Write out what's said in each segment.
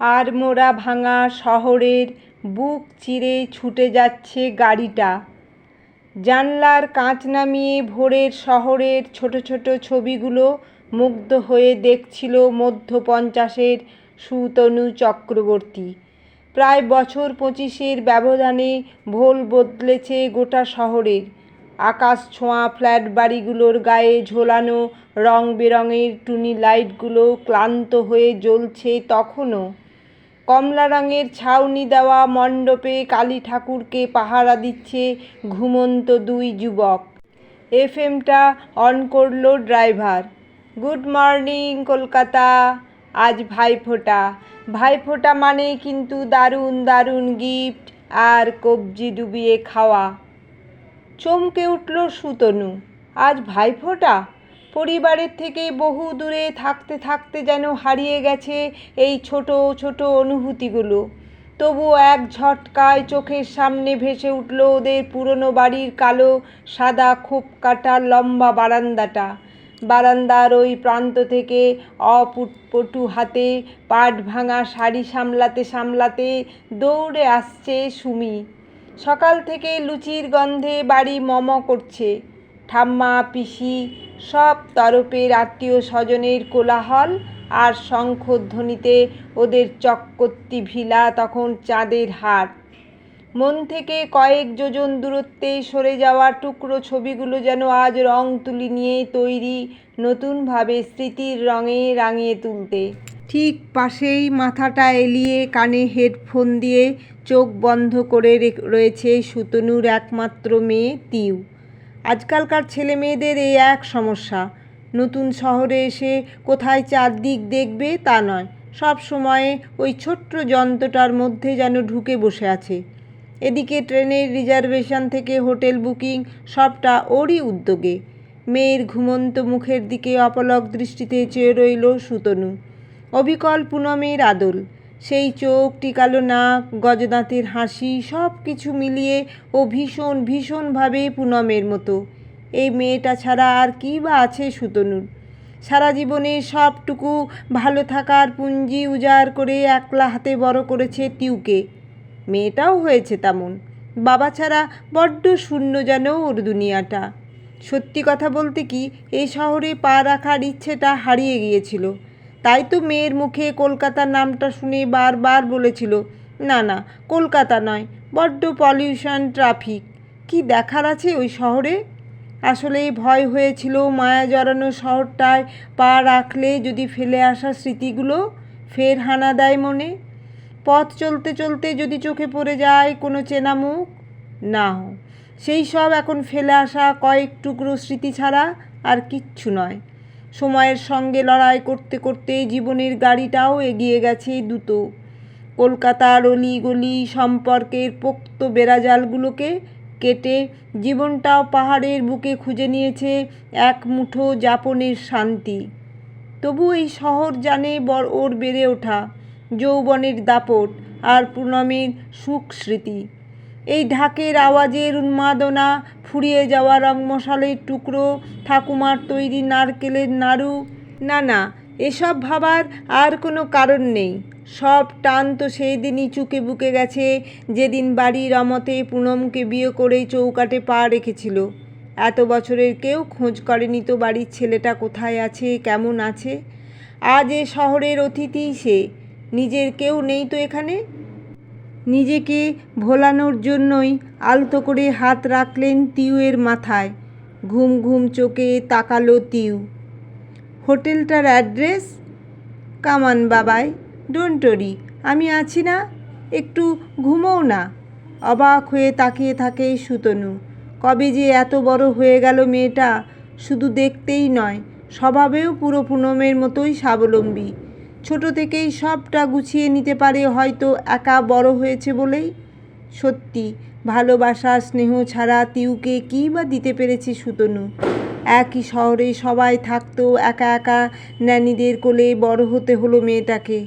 আর মোরা ভাঙা শহরের বুক চিরে ছুটে যাচ্ছে গাড়িটা। জানলার কাঁচ নামিয়ে ভোরের শহরের ছোট ছোট ছবিগুলো মুগ্ধ হয়ে দেখছিল মধ্য পঞ্চাশের সুতনু চক্রবর্তী। প্রায় বছর পঁচিশের ব্যবধানে ভোল বদলেছে গোটা শহরের। আকাশ ছোঁয়া ফ্ল্যাট বাড়িগুলোর গায়ে ঝোলানো রং বেরঙের টুনি লাইটগুলো ক্লান্ত হয়ে জ্বলছে তখনও। কমলা রঙের ছাউনি দেওয়া মণ্ডপে কালী ঠাকুরকে পাহারা দিচ্ছে ঘুমন্ত দুই যুবক। এফএমটা অন করল ড্রাইভার। Good morning, Kolkata. আজ ভাইফোঁটা। ভাইফোঁটা মানেই কিন্তু দারুণ দারুণ গিফট আর কবজি ডুবিয়ে খাওয়া। চমকে উঠল সুতনু। আজ ভাইফোঁটা? পরিবারের থেকে বহু দূরে থাকতে থাকতে যেন হারিয়ে গেছে এই ছোট ছোট অনুভূতিগুলো। তবুও এক ঝটকায় চোখের সামনে ভেসে উঠল ওদের পুরনো বাড়ির কালো, সাদা খোপ কাটা লম্বা বারান্দাটা। বারান্দার ওই প্রান্ত থেকে অপুটপটু হাতে পাট ভাঙা শাড়ি সামলাতে সামলাতে দৌড়ে আসছে সুমি। সকাল থেকে লুচির গন্ধে বাড়ি মম করছে। ঠাম্মা, পিসি সব তরফের আত্মীয় স্বজনের কোলাহল আর শঙ্খধ্বনিতে ওদের চক্কর্তি ভিলা তখন চাঁদের হাট মন থেকে কয়েক যোজন দূরত্বে সরে যাওয়া টুকরো ছবিগুলো যেন আজ রং তুলি নিয়ে তৈরি নতুনভাবে স্মৃতির রঙে রাঙিয়ে তুলতে। ঠিক পাশেই মাথাটা এলিয়ে কানে হেডফোন দিয়ে চোখ বন্ধ করে রয়েছে সুতনুর একমাত্র মেয়ে তিউ। আজকালকার ছেলে মেয়েদের এই এক সমস্যা। নতুন শহরে এসে কোথায় চারদিক দেখবে তা নয়। সব সময়ে ওই ছোট্ট যন্ত্রটার মধ্যে যেন ঢুকে বসে আছে। এদিকে ট্রেনের রিজার্ভেশন থেকে হোটেল বুকিং সবটা ওরই উদ্যোগে। মেয়ের ঘুমন্ত মুখের দিকে অপলক দৃষ্টিতে চেয়ে রইল সুতনু। অবিকল পুনমের আদল। সেই চোখ, টিকালো নাক, গজদাঁতের হাসি সব কিছু মিলিয়ে ও ভীষণ, ভীষণভাবে পুনমের মতো। এই মেয়েটা ছাড়া আর কী বা আছে সুতনুর? সারা জীবনে সবটুকু ভালো থাকার পুঞ্জি উজাড় করে একলা হাতে বড় করেছে তিউকে মেয়েটাও হয়েছে তেমন। বাবা ছাড়া বড্ড শূন্য যেন ওর দুনিয়াটা। সত্যি কথা বলতে কি, এই শহরে পা রাখার ইচ্ছেটা হারিয়ে গিয়েছিল। তাই তো মেয়ের মুখে কলকাতার নামটা শুনে বারবার বলেছিল, না না, কলকাতা নয়, বড্ড পলিউশন ট্রাফিক। কি দেখার আছে ওই শহরে? আসলে ভয় হয়েছিল মায়া জড়ানো শহরটায় পা রাখলে যদি ফেলে আসা স্মৃতিগুলো, ফের হানা দেয় মনে। পথ চলতে চলতে যদি চোখে পড়ে যায় কোনো চেনা মুখ না সেই সব এখন ফেলে আসা কয়েক টুকরো স্মৃতি ছাড়া আর কিচ্ছু নয়। সময়ের সঙ্গে লড়াই করতে করতে জীবনের গাড়িটাও এগিয়ে গেছে দ্রুত কলকাতার অলি গলি সম্পর্কের পোক্ত বেড়াজালগুলোকে কেটে জীবনটাও পাহাড়ের বুকে খুঁজে নিয়েছে এক মুঠো যাপনের শান্তি। তবু এই শহর জানে বড় ওর বেড়ে ওঠা, যৌবনের দাপট আর পুনমের সুখ স্মৃতি। এই ঢাকের আওয়াজের উন্মাদনা, ফুরিয়ে যাওয়া রংমশালের টুকরো, ঠাকুমার তৈরি নারকেলের নাড়ু। না না, এসব ভাবার আর কোনো কারণ নেই। সব টান তো সেই দিনই চুকে বুকে গেছে, যেদিন বাড়ির অমতে পুনমকে বিয়ে করে চৌকাটে পা রেখেছিল। এত বছরের কেউ খোঁজ করেনি তো বাড়ির ছেলেটা কোথায় আছে, কেমন আছে? আজ এ শহরের অতিথি সে। নিজের কেউ নেই তো এখানে? নিজেকে ভোলানোর জন্যই আলতো করে হাত রাখলেন তিউয়ের মাথায়। ঘুম ঘুম চোখে তাকালো তিউ। হোটেলটার অ্যাড্রেস? কামান বাবাই ডোন্টরি আমি আছি না, একটু ঘুমোও না। অবাক হয়ে তাকিয়ে থাকে সুতনু। কবে যে এত বড় হয়ে গেল মেয়েটা, শুধু দেখতেই নয়, স্বভাবেও পুরো পুনমের মতোই স্বাবলম্বী। ছোট থেকেই সবটা গুছিয়ে নিতে পারে, হয়তো একা বড় হয়েছে বলেই। সত্যি, ভালোবাসা, স্নেহ ছাড়া তিউকে কী বা দিতে পেরেছে সুতনু? একই শহরে সবাই থাকতো, একা একা ন্যানিদের কোলে বড় হতে হলো মেয়েটাকে।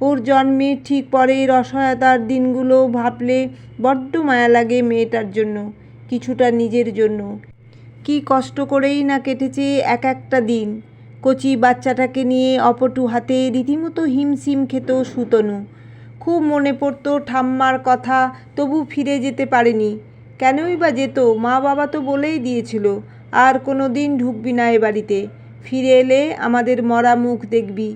ওর জন্মের ঠিক পরের অসহায়তার দিনগুলো ভাবলে বড্ড মায়া লাগে মেয়েটার জন্য, কিছুটা নিজের জন্য। কি কষ্ট করেই না কেটেছে এক একটা দিন। কচি বাচ্চাটাকে নিয়ে অপটু হাতে রীতিমতো হিমশিম খেত সুতনু। খুব মনে পড়তো ঠাম্মার কথা, তবু ফিরে যেতে পারেনি। কেনই বা যেত মা বাবা তো বলেই দিয়েছিল, আর কোনো দিন ঢুকবি না এ বাড়িতে। ফিরে এলে আমাদের মরা মুখ দেখবি।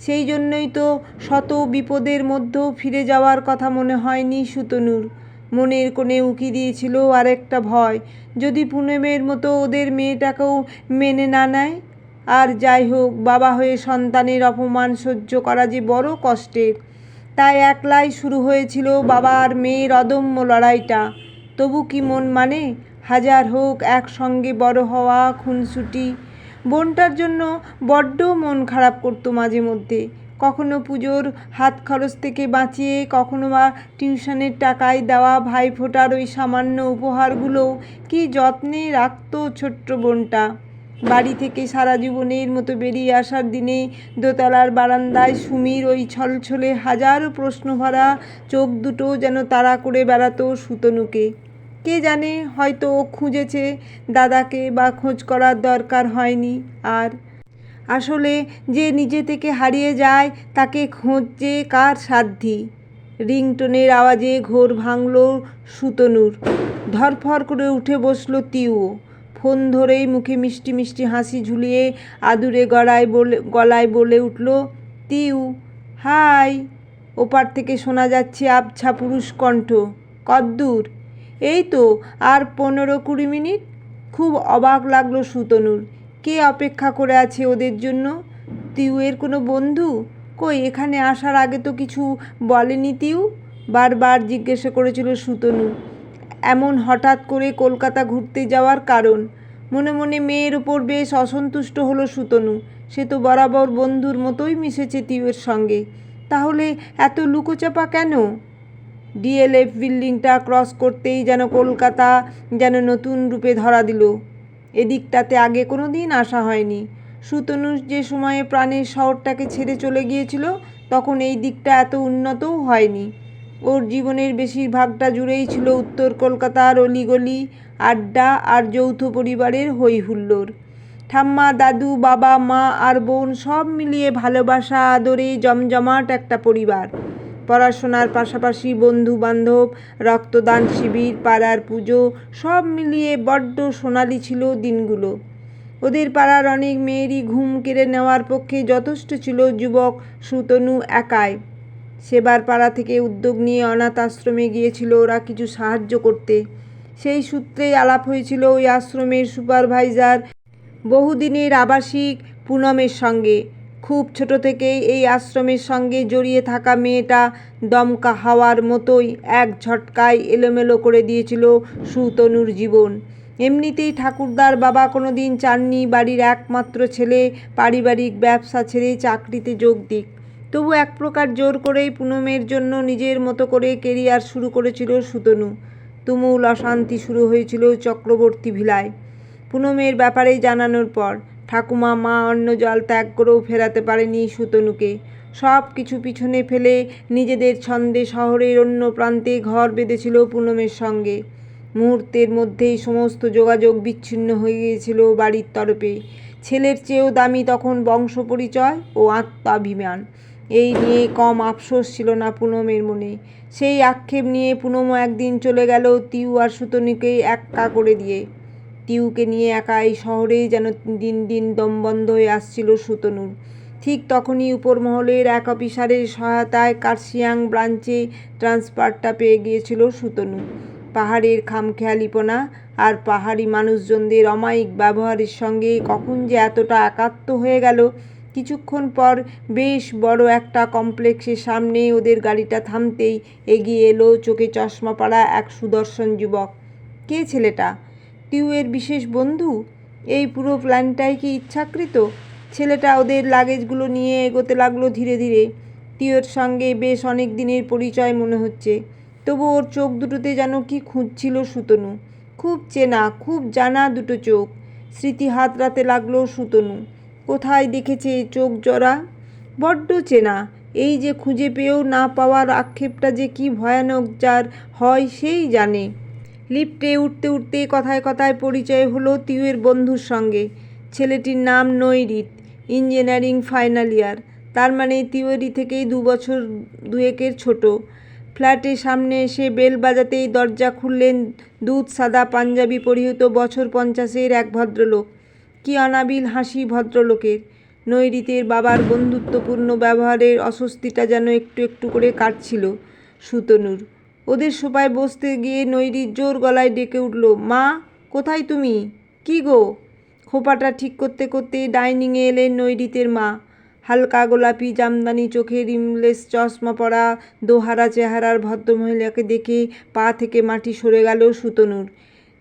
সেই জন্যই তো শত বিপদের মধ্যেও ফিরে যাওয়ার কথা মনে হয়নি সুতনুর। মনের কোণে উকি দিয়েছিল আরেকটা ভয়, যদি পুনমের মতো ওদের মেয়েটাকেও মেনে না নেয়? আর যাই হোক, বাবা হয়ে সন্তানের অপমান সহ্য করা যে বড় কষ্টের। তাই একলাই শুরু হয়েছিল বাবা আর মেয়ের অদম্য লড়াইটা। তবু কি মন মানে? হাজার হোক, একসঙ্গে বড় হওয়া, খুনসুটি। বোনটার জন্য বড্ড মন খারাপ করতো মাঝে মধ্যে। কখনো পুজোর হাত খরচ থেকে বাঁচিয়ে, কখনো বা টিউশনের টাকায় দেওয়া ভাইফোঁটার ওই সামান্য উপহারগুলো। কি যত্নে রাখতো ছোট্ট বোনটা। বাড়ি থেকে সারা জীবনের মতো বেরিয়ে আসার দিনে দোতলার বারান্দায় সুমির ওই ছলছলে হাজারো প্রশ্নভরা চোখ দুটো যেন তাড়া করে বেড়াতো সুতনুকে। কে জানে, হয়তো ও খুঁজেছে দাদাকে বা খোঁজ করার দরকার হয়নি আর। আসলে যে নিজে থেকে হারিয়ে যায়, তাকে খোঁজছে কার সাধ্যি রিংটোনের আওয়াজে ঘোর ভাঙল সুতনুর। ধরফর করে উঠে বসল তিউও। ফোন ধরেই মুখে মিষ্টি মিষ্টি হাসি ঝুলিয়ে আদুরে গলায় বলে গলায় বলে উঠল, তিউ, হাই, ওপার থেকে শোনা যাচ্ছে আবছা পুরুষ কণ্ঠ। কদ্দূর, এই তো আর পনেরো কুড়ি মিনিট? খুব অবাক লাগল সুতনুর। কে অপেক্ষা করে আছে ওদের জন্য? তিউয়ের কোনো বন্ধু? কই, এখানে আসার আগে তো কিছু বলেনি তিউ? বারবার জিজ্ঞেস করেছিল সুতনু। এমন হঠাৎ করে কলকাতা ঘুরতে যাওয়ার কারণ। মনে মনে মেয়ের ওপর বেশ অসন্তুষ্ট হলো সুতনু। সে তো বরাবর বন্ধুর মতোই মিশেছে তিউয়ের সঙ্গে। তাহলে এত লুকোচাপা কেন? ডিএলএফ বিল্ডিংটা ক্রস করতেই যেন কলকাতা যেন নতুন রূপে ধরা দিল। এদিকটাতে আগে কোনো দিন আসা হয়নি। সুতনু যে সময়ে প্রাণের শহরটাকে ছেড়ে চলে গিয়েছিল, তখন এই দিকটা এত উন্নতও হয়নি। ওর জীবনের বেশিরভাগটা জুড়েই ছিল উত্তর কলকাতার অলিগলি আড্ডা আর যৌথ পরিবারের হই হুল্লোড় ঠাম্মা, দাদু, বাবা, মা আর বোন সব মিলিয়ে ভালোবাসা, আদরে জমজমাট একটা পরিবার। পড়াশোনার পাশাপাশি বন্ধু বান্ধব রক্তদান শিবির, পাড়ার পুজো সব মিলিয়ে বড্ড সোনালি ছিল দিনগুলো। ওদের পাড়ার অনেক মেয়েরই ঘুম কেড়ে নেওয়ার পক্ষে যথেষ্ট ছিল যুবক সুতনু একাই। সেবার পাড়া থেকে উদ্যোগ নিয়ে অনাথ আশ্রমে গিয়েছিল ওরা কিছু সাহায্য করতে। সেই সূত্রেই আলাপ হয়েছিল ওই আশ্রমের সুপারভাইজার বহুদিনের আবাসিক পুনমের সঙ্গে। খুব ছোট থেকেই এই আশ্রমের সঙ্গে জড়িয়ে থাকা মেয়েটা দমকা হাওয়ার মতোই এক ঝটকায় এলোমেলো করে দিয়েছিল সুতনুর জীবন। এমনিতেই ঠাকুরদার বাবা কোনো দিন চাননি বাড়ির একমাত্র ছেলে, পারিবারিক ব্যবসা ছেড়ে চাকরিতে যোগ দিক। তবু এক প্রকার জোর করেই পুনমের জন্য নিজের মতো করে কেরিয়ার শুরু করেছিল সুতনু। তুমুল অশান্তি শুরু হয়েছিল চক্রবর্তী ভিলায়। পুনমের ব্যাপারে জানানোর পর ঠাকুমা, মা অন্ন জল ত্যাগ করেও ফেরাতে পারেনি সুতনুকে। সব কিছু পিছনে ফেলে নিজেদের ছন্দে শহরের অন্য প্রান্তে ঘর বেঁধেছিল পুনমের সঙ্গে। মুহূর্তের মধ্যেই সমস্ত যোগাযোগ বিচ্ছিন্ন হয়ে গিয়েছিল বাড়ির তরফে। ছেলের চেয়েও দামি তখন বংশ পরিচয় ও আত্মাভিমান। এই নিয়ে কম আফসোস ছিল না পুনমের মনে। সেই আক্ষেপ নিয়ে পুনমও একদিন চলে গেল তিউ আর সুতনুকে একা করে দিয়ে। তিউকে নিয়ে একা এই শহরেই যেন দিন দিন দমবন্ধ হয়ে আসছিল সুতনুর। ঠিক তখনই উপর মহলের এক অফিসারের সহায়তায় কার্শিয়াং ব্রাঞ্চে ট্রান্সফারটা পেয়ে গিয়েছিল সুতনু। পাহাড়ের খামখেয়ালিপনা আর পাহাড়ি মানুষজনদের অমায়িক ব্যবহারের সঙ্গে কখন যে এতটা একাত্ম হয়ে গেল কিছুক্ষণ পর বেশ বড় একটা কমপ্লেক্সের সামনে ওদের গাড়িটা থামতেই এগিয়ে এলো চোখে চশমা পড়া এক সুদর্শন যুবক। কে ছেলেটা? টিউয়ের বিশেষ বন্ধু? এই পুরো প্ল্যানটাই কি ইচ্ছাকৃত? ছেলেটা ওদের লাগেজগুলো নিয়ে এগোতে লাগল ধীরে ধীরে। টিউয়ের সঙ্গে বেশ অনেক দিনের পরিচয় মনে হচ্ছে। তবু ওর চোখ দুটোতে যেন কি খুঁজছিল সুতনু। খুব চেনা, খুব জানা দুটো চোখ। স্মৃতি হাতড়াতে লাগল সুতনু। কোথায় দেখেছে চোখ জরা? বড্ড চেনা। এই যে খুঁজে পেয়েও না পাওয়ার আক্ষেপটা যে কি ভয়ানক যার হয় সেই জানে। লিফটে উঠতে উঠতে কথায় কথায় পরিচয় হলো তিউয়ের বন্ধুর সঙ্গে। ছেলেটির নাম নৈরিত, ইঞ্জিনিয়ারিং ফাইনাল ইয়ার। তার মানে তিওয়ারি থেকেই দু বছর দুয়েকের ছোট। ফ্ল্যাটের সামনে এসে বেল বাজাতেই দরজা খুললেন দুধ সাদা পাঞ্জাবি পরিহিত বছর পঞ্চাশের এক ভদ্রলোক। কি অনাবিল হাসি ভদ্রলোকের? নৈরিতের বাবার বন্ধুত্বপূর্ণ ব্যবহারের অস্বস্তিটা যেন একটু একটু করে কাটছিল সুতনুর। ওদের সোপায় বসতে গিয়ে নৈরি জোর গলায় ডেকে উঠল, মা, কোথায় তুমি? কি গো? খোপাটা ঠিক করতে করতে ডাইনিংয়ে এলেন নৈরিতের মা। হালকা গোলাপি জামদানি চোখে রিমলেস চশমা পরা দোহারা চেহারার ভদ্রমহিলাকে দেখে পা থেকে মাটি সরে গেল সুতনুর।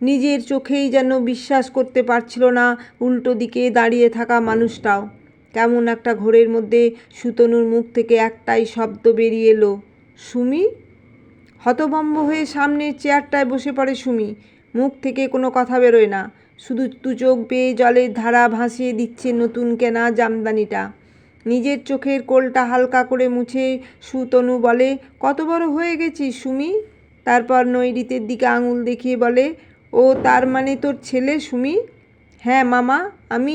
নিজের চোখেই যেন বিশ্বাস করতে পারছিল না উল্টো দিকে দাঁড়িয়ে থাকা মানুষটাও। কেমন একটা ঘোরের মধ্যে সুতনুর মুখ থেকে একটাই শব্দ বেরিয়ে এলো, সুমি? হতভম্ব হয়ে সামনের চেয়ারটায় বসে পড়ে সুমি। মুখ থেকে কোনো কথা বেরোয় না, শুধু দু চোখ বেয়ে জলের ধারা ভাসিয়ে দিচ্ছে নতুন কেনা জামদানিটা। নিজের চোখের কোলটা হালকা করে মুছে সুতনু বলে, কত বড় হয়ে গেছিস সুমি? তারপর নৈরিতের দিকে আঙুল দেখিয়ে বলে ও তার মানে তোর ছেলে সুমি? হ্যাঁ মামা, আমি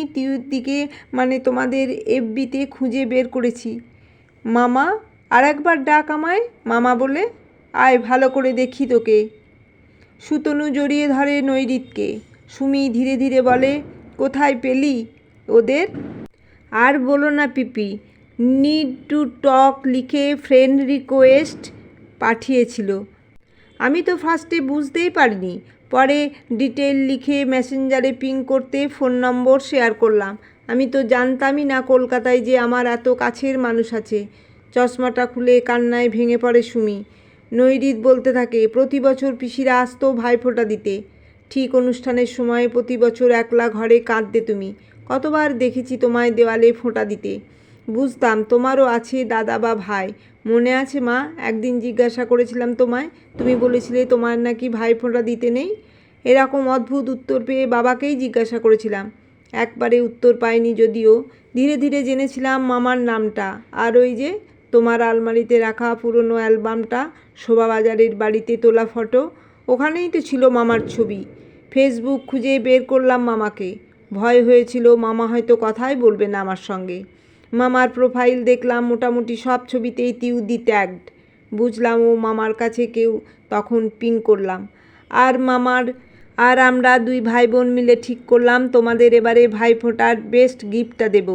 দিকে মানে তোমাদের এফবিতে খুঁজে বের করেছি। মামা আর একবার ডাক আমায়, মামা বলে। আয়, ভালো করে দেখি তোকে। সুতনু জড়িয়ে ধরে নৈরিতকে। সুমি ধীরে ধীরে বলে, কোথায় পেলি ওদের? আর বলো না পিপি নিড টু টক লিখে ফ্রেন্ড রিকোয়েস্ট পাঠিয়েছিল। আমি তো ফার্স্টে বুঝতেই পারিনি পরে ডিটেল লিখে মেসেঞ্জারে পিং করতে ফোন নম্বর শেয়ার করলাম। আমি তো জানতামই না কলকাতায় যে আমার এত কাছের মানুষ আছে। চশমাটা খুলে কান্নায় ভেঙে পড়ে সুমি। নৈরিত বলতে থাকে, প্রতি বছর পিসিরা আসতো ভাইফোঁটা দিতে। ঠিক অনুষ্ঠানের সময় প্রতি বছর একলা ঘরে কাঁদতে তুমি। কতবার দেখেছি তোমায় দেওয়ালে ফোঁটা দিতে। বুঝতাম তোমারও আছে দাদা বা ভাই। মনে আছে মা? একদিন জিজ্ঞাসা করেছিলাম তোমায়। তুমি বলেছিলে তোমার নাকি ভাই ফোঁটা দিতে নেই। এরকম অদ্ভুত উত্তর পেয়ে বাবাকেই জিজ্ঞাসা করেছিলাম। একবারে উত্তর পাইনি যদিও। ধীরে ধীরে জেনেছিলাম মামার নামটা। আর ওই যে তোমার আলমারিতে রাখা পুরনো অ্যালবামটা, শোভাবাজারের বাড়িতে তোলা ফটো, ওখানেই তো ছিল মামার ছবি। ফেসবুক খুঁজে বের করলাম মামাকে। ভয় হয়েছিল, মামা হয়তো কথাই বলবে না আমার সঙ্গে। মামার প্রোফাইল দেখলাম, মোটামুটি সব ছবিতেই তিউদি ট্যাগড। বুঝলাম ও মামার কাছে কেউ তখন পিং করলাম। আর মামার আর আমরা দুই ভাই বোন মিলে ঠিক করলাম, তোমাদের এবারে ভাইফোঁটার বেস্ট গিফটটা দেব।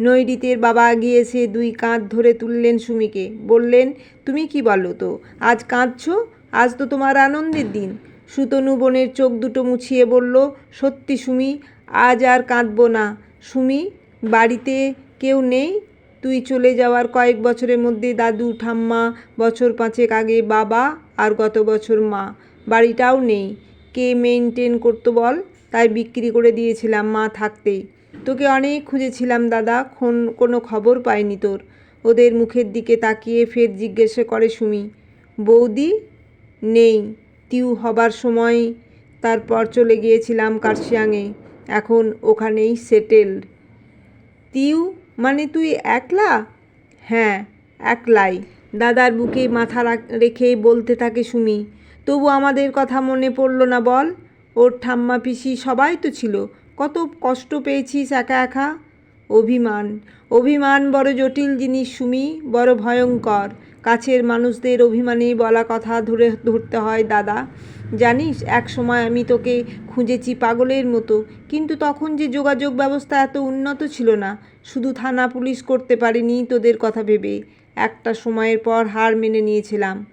নৈরিতের বাবা গিয়েছে দুই কাঁধ ধরে তুললেন সুমিকে। বললেন, তুমি কি বলো তো, আজ কাঁদছো? আজ তো তোমার আনন্দের দিন। সুতনু বোনের চোখ দুটো মুছিয়ে বলল, সত্যি সুমি, আজ আর কাঁদবো না। সুমি, বাড়িতে কেউ নেই? তুই চলে যাওয়ার কয়েক বছরের মধ্যে দাদু, ঠাম্মা, বছর পাঁচেক আগে বাবা আর গত বছর মা। বাড়িটাও নেই। কে মেনটেন করতো বল? তাই বিক্রি করে দিয়েছিলাম মা থাকতেই। তোকে অনেক খুঁজেছিলাম দাদা কোন কোনো খবর পাইনি তোর। ওদের মুখের দিকে তাকিয়ে ফের জিজ্ঞেসে করে সুমি, বৌদি? নেই। তিউ, হবার সময় তারপর চলে গিয়েছিলাম কার্শিয়াংয়ে। এখন ওখানেই সেটেলড। তিউ মানে তুই একলা? হ্যাঁ একলাই। দাদার বুকে মাথা রেখে বলতে থাকে সুমি তবু আমাদের কথা মনে পড়ল না বল। ওর ঠাম্মা পিসি সবাই তো ছিল। কত কষ্ট পেয়েছিস একা একা। অভিমান অভিমান বড় জটিল জিনিস সুমি, বড় ভয়ঙ্কর। কাছের মানুষদের অভিমানে বলা কথা ধরে ধরতে হয় দাদা। জানিস, এক সময় আমি তোকে খুঁজেছি পাগলের মতো। কিন্তু তখন যে যোগাযোগ ব্যবস্থা এত উন্নত ছিল না, শুধু থানা পুলিশ করতে পারিনি তোদের কথা ভেবে। একটা সময়ের পর হার মেনে নিয়েছিলাম।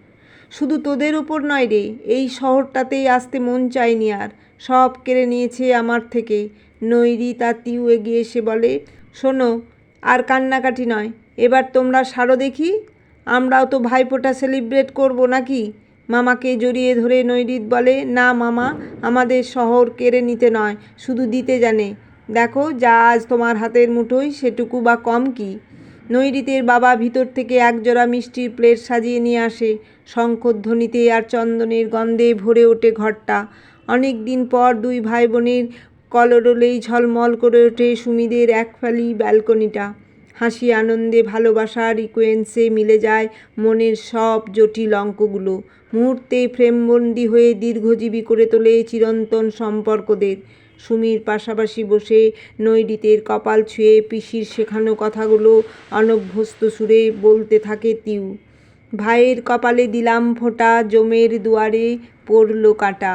শুধু তোদের ওপর নয় রে, এই শহরটাতেই আসতে মন চায়নি আর। সব কেড়ে নিয়েছে আমার থেকে। নৈরি তার তিউ এগিয়ে এসে বলে, শোনো, আর কান্নাকাটি নয়। এবার তোমরা সারো দেখি। আমরাও তো ভাইফোঁটা সেলিব্রেট করব নাকি? মামাকে জড়িয়ে ধরে নৈরিত বলে, না মামা, আমাদের শহর কেড়ে নিতে নয়, শুধু দিতে জানে। দেখো, যা আজ তোমার হাতের মুঠোয়, সেটুকু বা কম কি? নৈরিতের বাবা ভিতর থেকে একজোড়া মিষ্টির প্লেট সাজিয়ে নিয়ে আসে। শঙ্খধ্বনিতে আর চন্দনের গন্ধে ভরে ওঠে ঘরটা। অনেক দিন পর দুই ভাই বোনের কলরলেই ঝলমল করে ওঠে সুমিদের এক ফালি ব্যালকনিটা। হাসি, আনন্দে ভালোবাসা, রিকোয়েন্সে মিলে যায় মনের সব জটিল অঙ্কগুলো। মুহূর্তে ফ্রেমবন্দি হয়ে দীর্ঘজীবী করে তোলে চিরন্তন সম্পর্কদের। সুমির পাশাপাশি বসে নৈরিতের কপাল ছুঁয়ে পিসির শেখানো কথাগুলো অনভ্যস্ত সুরে বলতে থাকে তিউ। ভাইয়ের কপালে দিলাম ফোঁটা জমের দুয়ারে পড়ল কাঁটা।